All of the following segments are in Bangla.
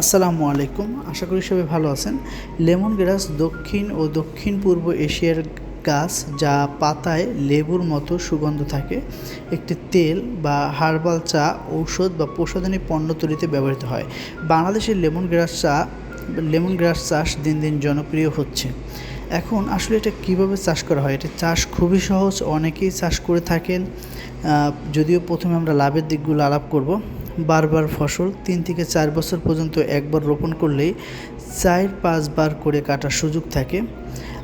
আসসালামু আলাইকুম। আশা করি সবাই ভালো আছেন। লেমন গ্রাস দক্ষিণ ও দক্ষিণ পূর্ব এশিয়ার গাছ যা পাতায় লেবুর মতো সুগন্ধ থাকে, একটি তেল বা হার্বাল চা ঔষধ বা প্রসাধনী পণ্য তৈরিতে ব্যবহৃত হয়। বাংলাদেশের লেমন গ্রাস চা, লেমন গ্রাস চাষ দিন দিন জনপ্রিয় হচ্ছে। এখন আসলে এটা কীভাবে চাষ করা হয়? এটা চাষ খুবই সহজ। অনেকেই চাষ করে থাকেন। যদিও প্রথমে আমরা লাভের দিকগুলো আলাপ করব। বারবার ফসল তিন থেকে চার বছর পর্যন্ত একবার রোপণ করলেই চার পাঁচবার করে কাটার সুযোগ থাকে।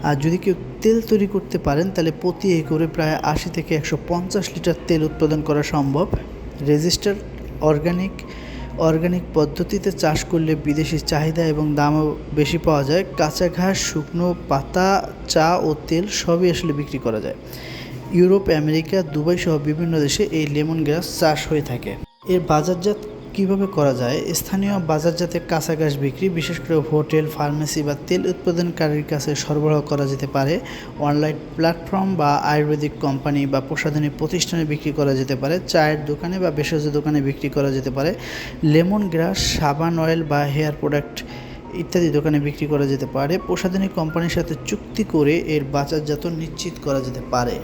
আর যদি কেউ তেল তৈরি করতে পারেন, তাহলে প্রতি একরে প্রায় আশি থেকে একশো পঞ্চাশ লিটার তেল উৎপাদন করা সম্ভব। রেজিস্টার অর্গানিক অর্গানিক পদ্ধতিতে চাষ করলে বিদেশি চাহিদা এবং দামও বেশি পাওয়া যায়। কাঁচা ঘাস, শুকনো পাতা, চা ও তেল সবই আসলে বিক্রি করা যায়। ইউরোপ, আমেরিকা দুবাই সহ বিভিন্ন দেশে এই লেমন গ্রাস চাষ হয়ে থাকে। এর বাজারজাত কীভাবে করা যায়? স্থানীয় বাজারজাতে কাঁচা ঘাস বিক্রি, বিশেষ করে হোটেল, ফার্মেসি বা তেল উৎপাদনকারীর কাছে সরবরাহ করা যেতে পারে। অনলাইন প্ল্যাটফর্ম বা আয়ুর্বেদিক কোম্পানি বা প্রসাধনী প্রতিষ্ঠানে বিক্রি করা যেতে পারে। চায়ের দোকানে বা ভেষজ দোকানে বিক্রি করা যেতে পারে। লেমন গ্রাস, সাবান অয়েল বা হেয়ার প্রোডাক্ট ইত্যাদি দোকানে বিক্রি করা যেতে পারে। প্রসাধনী কোম্পানির সাথে চুক্তি করে এর বাজারজাত নিশ্চিত করা যেতে পারে।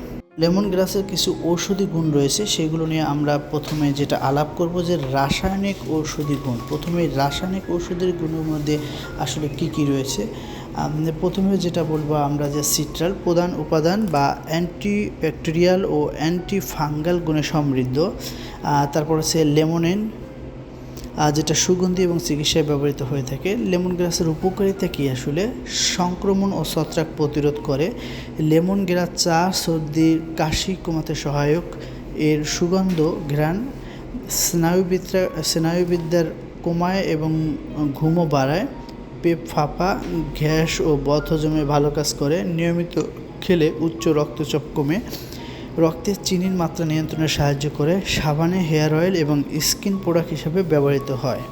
লেমন গ্রাসের কিছু ঔষধি গুণ রয়েছে, সেগুলো নিয়ে আমরা প্রথমে যেটা আলাপ করব যে রাসায়নিক ঔষধি গুণ। প্রথমে রাসায়নিক ঔষধের গুণের মধ্যে আসলে কি কি রয়েছে? প্রথমে যেটা বলব আমরা যে সিট্রাল প্রধান উপাদান বা অ্যান্টি ব্যাকটেরিয়াল ও অ্যান্টি ফাঙ্গাল গুণে সমৃদ্ধ। তারপর হচ্ছে লেমনেন যেটা সুগন্ধি এবং চিকিৎসায় ব্যবহৃত হয়ে থাকে, লেমন গ্রাসের উপকারিতা কী আসলে? সংক্রমণ ও ছত্রাক প্রতিরোধ করে। লেমন গ্রাস চা সর্দির কাশি কমাতে সহায়ক। এর সুগন্ধ, ঘ্রাণ স্নায়ুবিদ্যা স্নায়ুবিদ্যার কমায় এবং ঘুমও বাড়ায়। পেট ফাঁপা, গ্যাস ও বদহজমে ভালো কাজ করে। নিয়মিত খেলে উচ্চ রক্তচাপ কমে। রক্তের চিনির মাত্রা নিয়ন্ত্রণে সাহায্য করে সাবানে হেয়ার অয়েল এবং স্কিন প্রোডাক্ট হিসেবে ব্যবহৃত হয়।